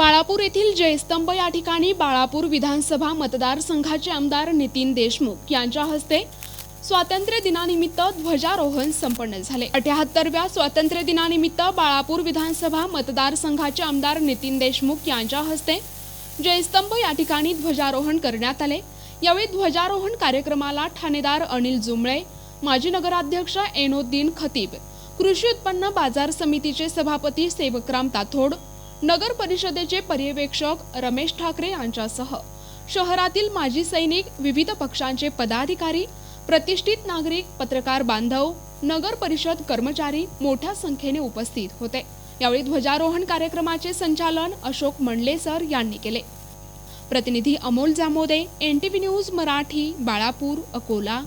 बाळापूर येथील जयस्तंभ या ठिकाणी बाळापूर विधानसभा मतदारसंघाचे आमदार नितीन देशमुख यांच्या हस्ते स्वातंत्र्य दिनानिमित्त ध्वजारोहण संपन्न झाले. अठ्याहत्तरव्या स्वातंत्र्य दिनानिमित्त बाळापूर विधानसभा मतदारसंघाचे आमदार नितीन देशमुख यांच्या हस्ते जयस्तंभ या ठिकाणी ध्वजारोहण करण्यात आले. यावेळी ध्वजारोहण कार्यक्रमाला ठाणेदार अनिल जुमळे माजी नगराध्यक्ष एनोद्दीन खतीब कृषी उत्पन्न बाजार समितीचे सभापती सेवकराम ताथोड नगर परिषदेचे पर्यवेक्षक रमेश ठाकरे यांच्यासह शहरातील माजी सैनिक विविध पक्षांचे पदाधिकारी प्रतिष्ठित नागरिक पत्रकार बांधव नगर परिषद कर्मचारी मोठ्या संख्येने उपस्थित होते. यावेळी ध्वजारोहण कार्यक्रमाचे संचालन अशोक मंडले सर यांनी केले. प्रतिनिधी Amol Jamode N T V news Marathi Balapur Akola.